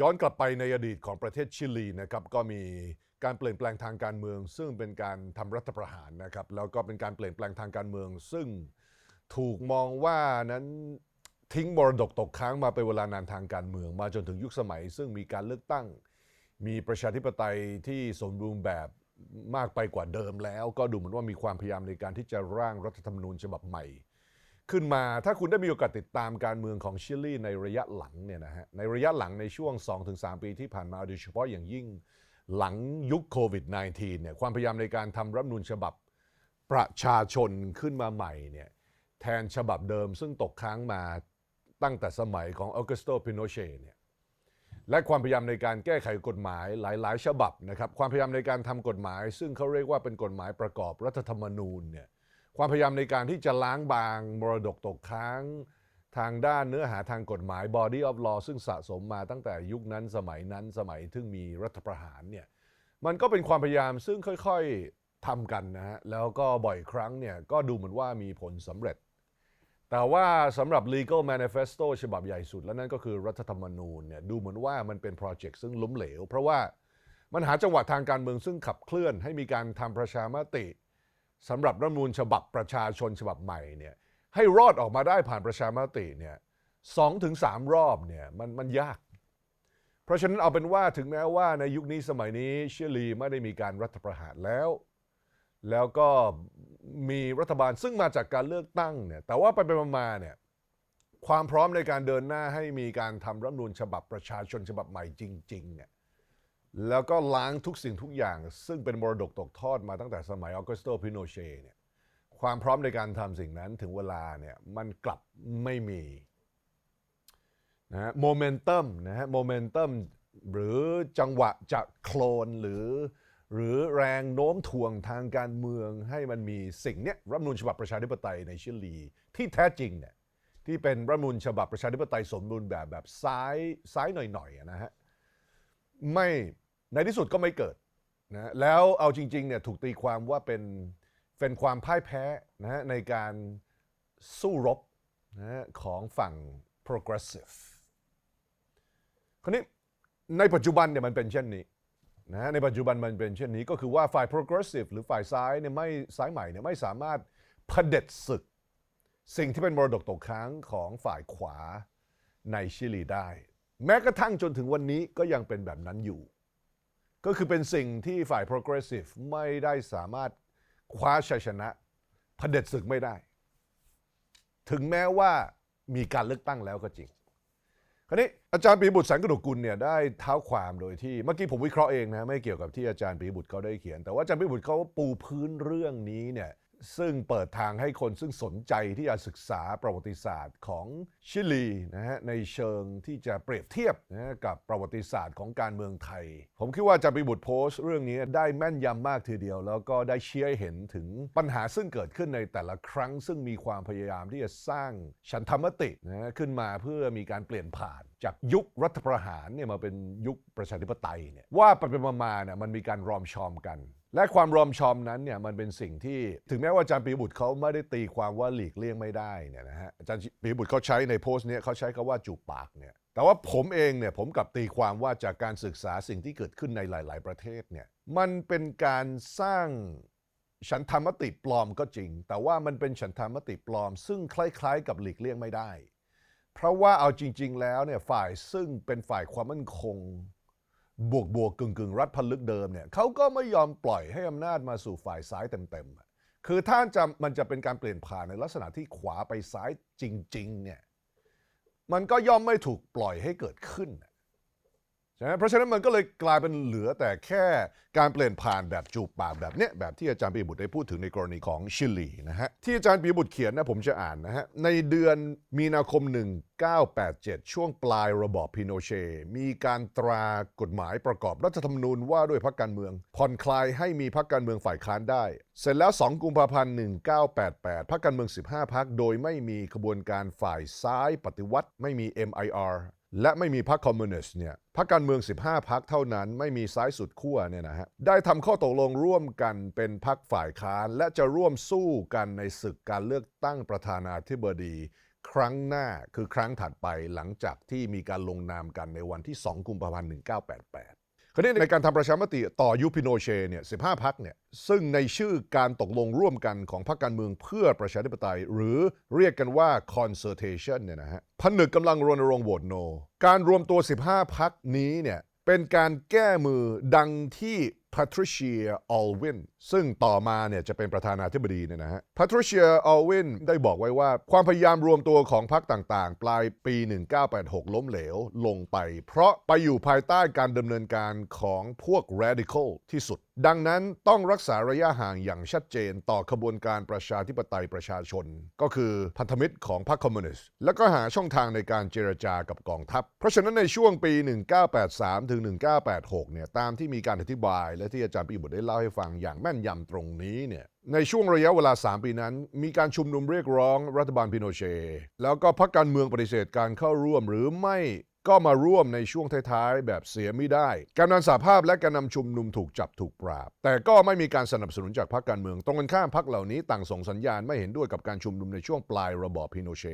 ย้อนกลับไปในอดีตของประเทศชิลีนะครับก็มีการเปลี่ยนแปลงทางการเมือง ซึ่งเป็นการทำรัฐประหารนะครับแล้วก็เป็นการเปลี่ยนแปลงทางการเมือง ซึ่งถูกมองว่านั้นทิ้งมรดกตกค้างมาเป็นเวลานานทางการเมืองมาจนถึงยุคสมัย ซึ่งมีการเลือกตั้ง มีประชาธิปไตยที่สมบูรณ์แบบมากไปกว่าเดิมแล้ว ก็ดูเหมือนว่ามีความพยายามในการที่จะร่างรัฐธรรมนูญฉบับใหม่ ขึ้นมาถ้าคุณได้มีโอกาสติดตามการเมืองของชิลีในระยะหลังเนี่ยนะฮะในระยะหลังในช่วง 2-3 ปีที่ผ่านมาโดยเฉพาะอย่างยิ่งหลังยุคโควิด -19 เนี่ยความพยายามในการทำรัฐนูญฉบับประชาชนขึ้นมาใหม่เนี่ยแทนฉบับเดิมซึ่งตกค้างมาตั้งแต่สมัยของออ g ก s สโตพิโนเชเนี่ยและความพยายามในการแก้ไขกฎหมายหลาย ๆ ฉบับนะครับความพยายามในการทำกฎหมาย ซึ่งเขาเรียกว่าเป็นกฎหมายประกอบรัฐธรรมนูญเนี่ย ความพยายามในการที่จะล้างบางมรดกตกค้าง ทางด้านเนื้อหาทางกฎหมาย body of law ซึ่งสะสมมาตั้งแต่ยุคนั้นสมัยนั้นสมัยที่มีรัฐประหารเนี่ยมันก็เป็นความพยายามซึ่งค่อยๆทำกันนะฮะแล้วก็บ่อยครั้งเนี่ยก็ดูเหมือนว่ามีผลสำเร็จ แต่ว่าสำหรับ legal manifesto ฉบับใหญ่สุดแล้วนั่นก็คือรัฐธรรมนูญเนี่ยดูเหมือนว่ามันเป็นโปรเจกต์ซึ่งล้มเหลว เพราะว่ามันหาจังหวะทางการเมืองซึ่งขับเคลื่อนให้มีการทำประชามติ สำหรับรัฐมนูญฉบับประชาชนฉบับใหม่เนี่ยให้รอดออกมาได้ผ่านประชามติเนี่ยสองถึงสามรอบเนี่ยมันมันยาก เพราะฉะนั้นเอาเป็นว่าถึงแม้ว่าในยุคนี้สมัยนี้เชลีไม่ได้มีการรัฐประหารแล้ว แล้วก็มีรัฐบาลซึ่งมาจากการเลือกตั้งเนี่ยแต่ว่าไปไปมาเนี่ยความพร้อมในการเดินหน้าให้มีการทำรัฐมนูญฉบับประชาชนฉบับใหม่จริงๆเนี่ย แล้วก็ล้างทุกสิ่งทุกอย่าง ซึ่งเป็นมรดกตกทอดมาตั้งแต่สมัยออก s สโตพิโนเชเนี่ยความพร้อมในการทำสิ่งนั้นถึงเวลาเนี่ยมันกลับไม่มีนะฮะโมเมนตัมนะฮะโมเมนตัมหรือจังหวะจะโคลนหรือหรือแรงโน้มถ่วงทางการเมืองให้มันมีสิ่งเนี้ยรัฐมนูญฉบับประชาธิปไตยในชิลี ที่แท้จริงเนี่ยที่เป็นรัฐมนูญฉบับประชาธิปไตยสมบูรณ์แบบแบบซ้ายซ้ายหน่อยๆนะฮะไม่ ในที่สุดก็ไม่เกิดนะแล้วเอาจริงๆเนี่ยถูกตีความว่าเป็นเป็นความพ่ายแพ้นะฮะในการสู้รบนะฮะของฝั่ง progressive คราวนี้ในปัจจุบันเนี่ยมันเป็นเช่นนี้นะฮะในปัจจุบันมันเป็นเช่นนี้ก็คือว่าฝ่าย progressive หรือฝ่ายซ้ายเนี่ยไม่ซ้ายใหม่เนี่ยไม่สามารถเผด็จศึก สิ่งที่เป็นมรดกตกค้างของฝ่ายขวาในชิลีได้ แม้กระทั่งจนถึงวันนี้ก็ยังเป็นแบบนั้นอยู่ ก็คือเป็นสิ่งที่ฝ่าย progressive ไม่ได้สามารถคว้าชัยชนะเผด็จศึกไม่ได้ ถึงแม้ว่ามีการเลือกตั้งแล้วก็จริงคราวนี้อาจารย์ปีบุตรแสงกระดูกกุลเนี่ยได้เท้าความโดยที่เมื่อกี้ผมวิเคราะห์เองนะไม่เกี่ยวกับที่อาจารย์ปีบุตรเขาได้เขียน แต่ว่าอาจารย์ปีบุตรเขาปูพื้นเรื่องนี้เนี่ย ซึ่งเปิดทางให้คนซึ่งสนใจที่จะศึกษาประวัติศาสตร์ของชิลีนะฮะในเชิงที่จะเปรียบเทียบนะกับประวัติศาสตร์ของการเมืองไทย ผมคิดว่าจารย์ปีบุตรโพสต์เรื่องนี้ได้แม่นยำมากทีเดียว แล้วก็ได้เชี้ให้เห็นถึงปัญหาซึ่งเกิดขึ้นในแต่ละครั้ง ซึ่งมีความพยายามที่จะสร้างฉันธรรมตินะฮะขึ้นมาเพื่อมีการเปลี่ยนผ่าน จากยุครัฐประหารเนี่ยมาเป็นยุคประชาธิปไตยเนี่ยว่าไปเป็นมาๆเนี่ยมันมีการรอมชอมกัน และความรอมชอมนั้นเนี่ยมันเป็นสิ่งที่ถึงแม้ว่าอาจารย์ปีบุตรเขาไม่ได้ตีความว่าหลีกเลี่ยงไม่ได้เนี่ยนะฮะอาจารย์ปีบุตรเขาใช้ในโพสต์เนี้เขาใช้คำว่าจูบปากเนี่ยแต่ว่าผมเองเนี่ยผมกลับตีความว่าจากการศึกษาสิ่งที่เกิดขึ้นในหลาย ๆ ประเทศเนี่ยมันเป็นการสร้างฉันธรรมติปลอมก็จริง แต่ว่ามันเป็นฉันธรรมติปลอม ซึ่งคล้าย ๆ กับหลีกเลี่ยงไม่ได้ เพราะว่าเอาจริง ๆ แล้วเนี่ยฝ่ายซึ่งเป็นฝ่ายความมั่นคง บวกบวกกึ่งกึ่งรัฐพันลึกเดิมเนี่ยเขาก็ไม่ยอมปล่อยให้อำนาจมาสู่ฝ่ายซ้ายเต็มๆอะคือถ้าจะมันจะเป็นการเปลี่ยนผ่านในลักษณะที่ขวาไปซ้ายจริงๆเนี่ยมันก็ย่อมไม่ถูกปล่อยให้เกิดขึ้น ใช่ไหมเพราะฉะนั้นมันก็เลยกลายเป็นเหลือแต่แค่การเปลี่ยนผ่านแบบจูบปากแบบเนี้ยแบบที่อาจารย์ปีบุตรได้พูดถึงในกรณีของชิลีนะฮะที่อาจารย์ปีบุตรเขียนนะผมจะอ่านนะฮะในเดือนมีนาคม 1987 ช่วงปลายระบอบพิโนเช มีการตรากฎหมายประกอบรัฐธรรมนูญว่าด้วยพรรคการเมือง ผ่อนคลายให้มีพรรคการเมืองฝ่ายค้านได้ เสร็จแล้ว 2 กุมภาพันธ์ 1988พรรคการเมือง 15พรรคโดยไม่มีขบวนการฝ่ายซ้ายปฏิวัติ ไม่มี MIR และไม่มีพรรคคอมมิวนิสต์เนี่ยพรรคการเมือง 15พรรคเท่านั้นไม่มีซ้ายสุดขั้วเนี่ยนะฮะได้ทำข้อตกลงร่วมกันเป็นพรรคฝ่ายค้าน และจะร่วมสู้กันในศึกการเลือกตั้งประธานาธิบดี ครั้งหน้าคือครั้งถัดไปหลังจากที่มีการลงนามกันในวันที่ 2 กุมภาพันธ์1988 ราวนี้ในการทำประชามติต่อยุพิโนเชเนี่ย15พักเนี่ยซึ่งในชื่อการตกลงร่วมกันของพรรคการเมืองเพื่อประชาธิปไตย หรือเรียกกันว่า consultation เนี่ยนะฮะผนึกกำลังรณรงค์โหวตโน การรวมตัว 15 พักนี้เนี่ยเป็นการแก้มือดังที่ Patricia Alwyn ซึ่งต่อมาเนี่ยจะเป็นประธานาธิบดีเนี่ยนะฮะ Patricia Alwyn ได้บอกไว้ว่า ความพยายามรวมตัวของพรรคต่างๆ ปลายปี 1986 ล้มเหลวลงไป เพราะไปอยู่ภายใต้การดำเนินการของพวก radical ที่สุด ดังนั้นต้องรักษาระยะห่างอย่างชัดเจนต่อขบวนการประชาธิปไตยประชาชน ก็คือพันธมิตรของพรรคคอมมิวนิสต์แล้วก็หาช่องทางในการเจรจากับกองทัพ เพราะฉะนั้นในช่วงปี 1983 ถึง 1986 เนี่ยตามที่มีการอธิบายและที่อาจารย์ปีบุตรได้เล่าให้ฟังอย่างแม่นยำตรงนี้เนี่ยในช่วงระยะเวลา 3 ปีนั้น มีการชุมนุมเรียกร้องรัฐบาลพิโนเช แล้วก็พรรคการเมืองปฏิเสธการเข้าร่วมหรือไม่ก็มาร่วมในช่วงท้ายๆ แบบเสียไม่ได้การนำสาภาพและการนำชุมนุมถูกจับถูกปราบ แต่ก็ไม่มีการสนับสนุนจากพรรคการเมือง ตรงกันข้ามพรรคเหล่านี้ต่างส่งสัญญาณไม่เห็นด้วยกับการชุมนุมในช่วงปลายระบอบพิโนเช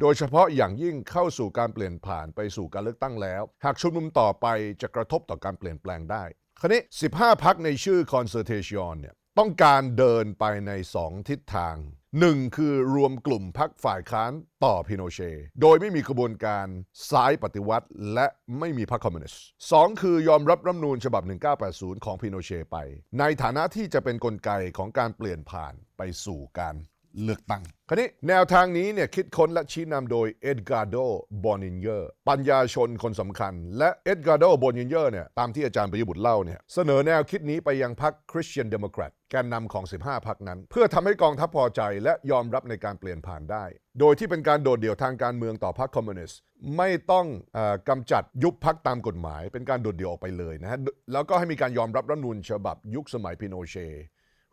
โดยเฉพาะอย่างยิ่งเข้าสู่การเปลี่ยนผ่านไปสู่การเลือกตั้งแล้ว หากชุมนุมต่อไปจะกระทบต่อการเปลี่ยนแปลงได้ คราวนี้ 15 พักในชื่อ Concertation เนี่ยต้องการเดินไปใน 2 ทิศทางหนึ่งคือรวมกลุ่มพักฝ่ายค้านต่อพิโนเช โดยไม่มีกระบวนการซ้ายปฏิวัติ และไม่มีพรรคคอมมิวนิสต์สองคือยอมรับรัฐมนูญฉบับ 1980 ของพิโนเชไป ในฐานะที่จะเป็นนกลไกของการเปลี่ยนผ่านไปสู่การ เลือกตั้ง คราวนี้แนวทางนี้เนี่ยคิดค้นและชี้นำโดยเอ็ดการ์โด บอนินเยอร์ ปัญญาชนคนสำคัญ และเอ็ดการ์โด บอนินเยอร์เนี่ยตามที่อาจารย์ประยุบุตรเล่าเนี่ยเสนอแนวคิดนี้ไปยังพรรคคริสเตียนเดโมแครตแกนนำของ 15 พรรคนั้น เพื่อทำให้กองทัพพอใจและยอมรับในการเปลี่ยนผ่านได้ โดยที่เป็นการโดดเดี่ยวทางการเมืองต่อพรรคคอมมิวนิสต์ไม่ต้องเออกำจัดยุบพรรคตามกฎหมาย เป็นการโดดเดี่ยวออกไปเลยนะฮะแล้วก็ให้มีการยอมรับรัฐธรรมนูญฉบับยุคสมัยพิโนเช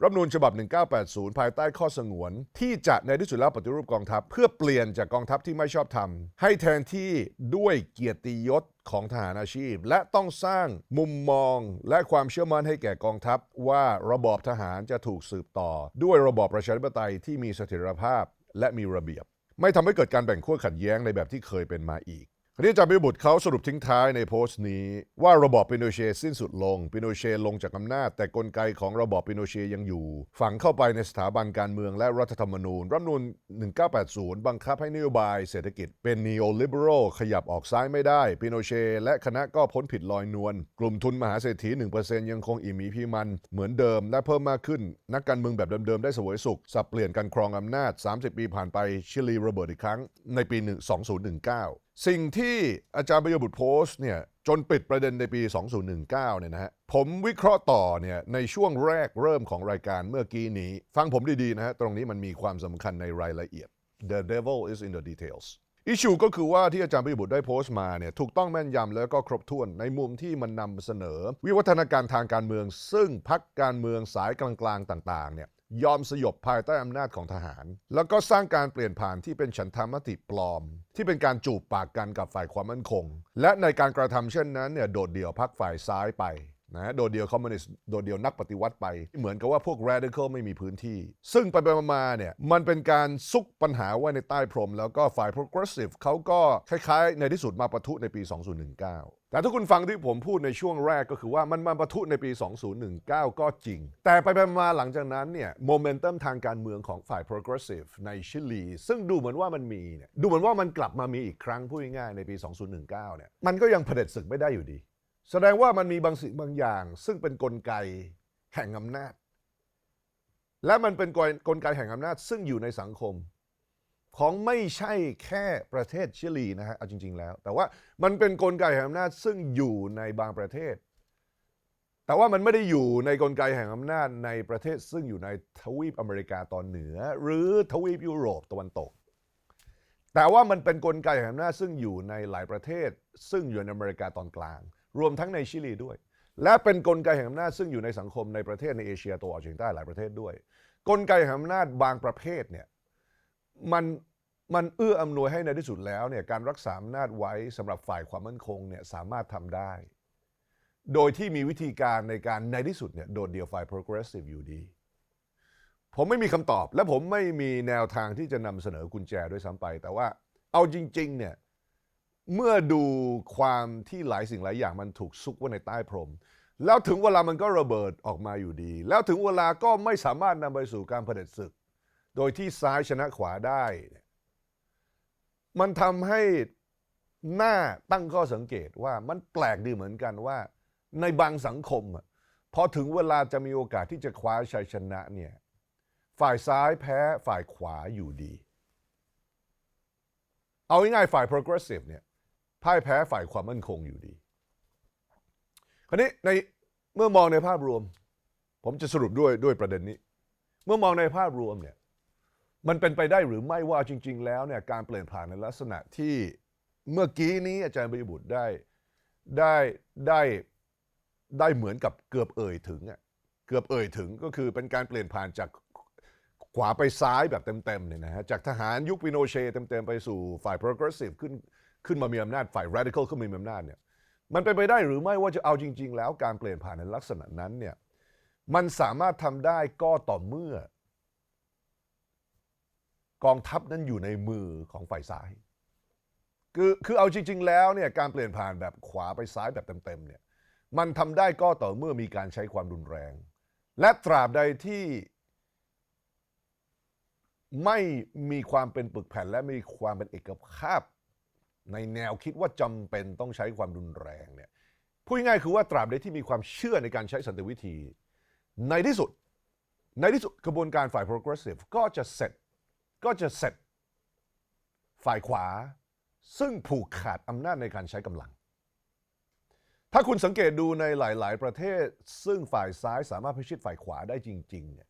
รัฐนูญฉบับ 1980 ภายใต้ข้อสงวน ที่จะในที่สุดแล้วปฏิรูปกองทัพ เพื่อเปลี่ยนจากกองทัพที่ไม่ชอบธรรม ให้แทนที่ด้วยเกียรติยศของทหารอาชีพ และต้องสร้างมุมมองและความเชื่อมั่นให้แก่กองทัพ ว่าระบอบทหารจะถูกสืบต่อ ด้วยระบอบประชาธิปไตยที่มีเสถียรภาพและมีระเบียบ ไม่ทำให้เกิดการแบ่งขั้วขัดแย้งในแบบที่เคยเป็นมาอีก คราวนี้อาจารย์ปิบุตรเขาสรุปทิ้งท้ายในโพสต์นี้ ว่าระบอบปิโนเชสิ้นสุดลง ปิโนเชลงจากอำนาจ แต่กลไกของระบอบปิโนเชยังอยู่ ฝังเข้าไปในสถาบันการเมืองและรัฐธรรมนูญ รัฐมนูญ1980 บังคับให้นโยบายเศรษฐกิจเป็น neo-liberal ขยับออกซ้ายไม่ได้ ปิโนเชและคณะก็พ้นผิดลอยนวล กลุ่มทุนมหาเศรษฐี 1%ยังคงอิ่มีพีมัน เหมือนเดิมและเพิ่มมากขึ้น นักการเมืองแบบเดิมๆได้สวยสุข สับเปลี่ยนกันครองอำนาจ 30 ปีผ่านไปชิลีระเบิดอีกครั้งในปี 2019 สิ่งที่อาจารย์ประโยชน์บุตรโพสต์เนี่ยจนปิดประเด็นในปี 2019 เนี่ยนะฮะ ผมวิเคราะห์ต่อเนี่ยในช่วงแรกเริ่มของรายการเมื่อกี้นี้ ฟังผมดีๆนะฮะ ตรงนี้มันมีความสำคัญในรายละเอียด The devil is in the details อิชูก็คือว่าที่อาจารย์ประโยชน์บุตรได้โพสต์มาเนี่ยถูกต้องแม่นยำแล้วก็ครบถ้วนในมุมที่มันนำเสนอ วิวัฒนาการทางการเมือง ซึ่งพักการเมืองสายกลางๆต่างๆเนี่ย ยอมสยบภายใต้อำนาจของทหาร แล้วก็สร้างการเปลี่ยนผ่านที่เป็นฉันทามติปลอม ที่เป็นการจูบปากกันกับฝ่ายความมั่นคง และในการกระทำเช่นนั้นเนี่ยโดดเดี่ยวพักฝ่ายซ้ายไป นะโดดเดี่ยวคอมมิวนิสต์โดดเดี่ยวนักปฏิวัติไป เหมือนกับว่าพวก radical ไม่มีพื้นที่ ซึ่งไปไปมาเนี่ยมันเป็นการซุกปัญหาไว้ในใต้พรม แล้วก็ฝ่าย progressive เขาก็คล้ายๆ ในที่สุดมาประทุในปี 2019แต่ถ้าคุณฟังที่ผมพูดในช่วงแรกก็คือว่ามันมาประทุในปี 2019 ก็จริง แต่ไปไปมาหลังจากนั้นเนี่ยโมเมนตัมทางการเมืองของฝ่าย progressive ในชิลี ซึ่งดูเหมือนว่ามันมีเนี่ยดูเหมือนว่ามันกลับมามีอีกครั้งพูดง่ายๆในปี 2019 เนี่ยมันก็ยังเผด็จศึกไม่ได้อยู่ดี แสดงว่ามันมีบางสิ่งบางอย่าง ซึ่งเป็นนกลไกแห่งอำนาจ และมันเป็นกลกลไกแห่งอำนาจ ซึ่งอยู่ในสังคม ของไม่ใช่แค่ประเทศชิลีนะฮะเอาจริง ๆ แล้ว แต่ว่ามันเป็นกลไกแห่งอำนาจ ซึ่งอยู่ในบางประเทศ แต่ว่ามันไม่ได้อยู่ในกลไกแห่งอำนาจในประเทศ ซึ่งอยู่ในทวีปอเมริกาตอนเหนือ หรือทวีปยุโรปตะวันตกแต่ว่ามันเป็นนกลไกแห่งอำนาจซึ่งอยู่ในหลายประเทศ ซึ่งอยู่ในอเมริกาตอนกลาง รวมทั้งในชิลีด้วย และเป็นนกลไกแห่งอำนาจซึ่งอยู่ในสังคมในประเทศในเอเชียตะวันออกเฉียงใต้หลายประเทศด้วย กลไกแห่งอำนาจบางประเภทเนี่ยมันมันเอื้ออำนวยให้ในที่สุดแล้วเนี่ยการรักษาอำนาจไว้สำหรับฝ่ายความมั่นคงเนี่ยสามารถทำได้ โดยที่มีวิธีการในการในที่สุดเนี่ยโดดเดี่ยวฝ่าย progressive อยู่ดี ผมไม่มีคำตอบและผมไม่มีแนวทางที่จะนำเสนอกุญแจด้วยซ้ำไป แต่ว่าเอาจริงๆเนี่ย เมื่อดูความที่หลายสิ่งหลายอย่างมันถูกซุกไว้ในใต้พรม แล้วถึงเวลามันก็ระเบิดออกมาอยู่ดี แล้วถึงเวลาก็ไม่สามารถนำไปสู่การเผด็จศึก โดยที่ซ้ายชนะขวาได้ มันทำให้หน้าตั้งข้อสังเกตว่ามันแปลกดีเหมือนกันว่า ในบางสังคมอะพอถึงเวลาจะมีโอกาสที่จะคว้าชัยชนะเนี่ยฝ่ายซ้ายแพ้ฝ่ายขวาอยู่ดี เอาง่ายๆฝ่าย progressive เนี่ย พ่ายแพ้ฝ่ายความมั่นคงอยู่ดี คราวนี้ในเมื่อมองในภาพรวม ผมจะสรุปด้วยด้วยประเด็นนี้ เมื่อมองในภาพรวมเนี่ยมันเป็นไปได้หรือไม่ว่าจริง ๆ แล้วเนี่ยการเปลี่ยนผ่านในลักษณะที่เมื่อกี้นี้อาจารย์บริบุตรได้ได้ได้ได้เหมือนกับเกือบเอ่ยถึงอะเกือบเอ่ยถึงก็คือเป็นการเปลี่ยนผ่านจากขวาไปซ้ายแบบเต็มๆเนี่ยนะฮะจากทหารยุคปิโนเชเต็มๆ ไปสู่ฝ่าย progressive ขึ้น ขึ้นมามีอำนาจฝ่าย radical ขึ้นมามีอำนาจเนี่ยมันเป็นไปได้หรือไม่ว่าจะเอาจริง ๆ แล้วการเปลี่ยนผ่านในลักษณะนั้นเนี่ยมันสามารถทำได้ก็ต่อเมื่อ กองทัพนั้นอยู่ในมือของฝ่ายซ้าย คือคือเอาจริง ๆ แล้วเนี่ยการเปลี่ยนผ่านแบบขวาไปซ้ายแบบเต็มๆเนี่ยมันทำได้ก็ต่อเมื่อมีการใช้ความรุนแรง และตราบใดที่ไม่มีความเป็นปึกแผ่นและมีความเป็นเอกภาพ ในแนวคิดว่าจำเป็นต้องใช้ความรุนแรงเนี่ยพูดง่ายคือว่าตราบใดที่มีความเชื่อในการใช้สันติวิธี ในที่สุด ในที่สุดกระบวนการฝ่าย progressive ก็จะเสร็จก็จะเสร็จฝ่ายขวา ซึ่งผูกขาดอำนาจในการใช้กำลัง ถ้าคุณสังเกตดูในหลาย ๆ ประเทศ ซึ่งฝ่ายซ้ายสามารถพิชิตฝ่ายขวาได้จริงๆเนี่ย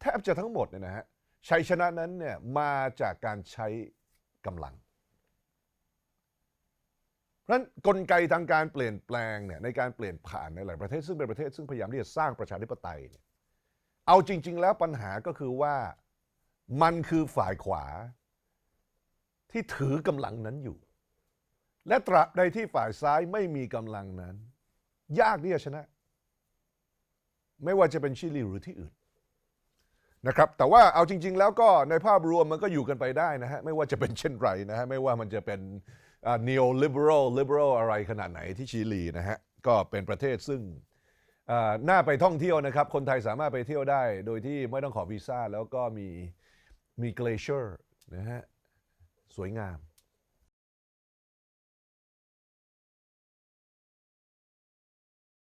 แทบจะทั้งหมดเนี่ยนะฮะชัยชนะนั้นเนี่ยมาจากการใช้กำลัง เพราะฉะนั้นกลไกทางการเปลี่ยนแปลงเนี่ยในการเปลี่ยนผ่านในหลายประเทศซึ่งเป็นประเทศซึ่งพยายามที่จะสร้างประชาธิปไตยเนี่ยเอาจริง ๆ แล้วปัญหาก็คือว่ามันคือฝ่ายขวา ที่ถือกำลังนั้นอยู่ และตราบใดที่ฝ่ายซ้ายไม่มีกำลังนั้น ยากที่จะชนะ ไม่ว่าจะเป็นชิลีหรือที่อื่นนะครับแต่ว่าเอาจริง ๆ แล้วก็ในภาพรวมมันก็อยู่กันไปได้นะฮะไม่ว่าจะเป็นเช่นไรนะฮะไม่ว่ามันจะเป็น neo liberal liberal อะไรขนาดไหนที่ชิลีนะฮะก็เป็นประเทศซึ่งอ่าน่าไปท่องเที่ยวนะครับ คนไทยสามารถไปเที่ยวได้ โดยที่ไม่ต้องขอวีซ่าแล้วก็มีมีเกลเชอร์นะฮะสวยงาม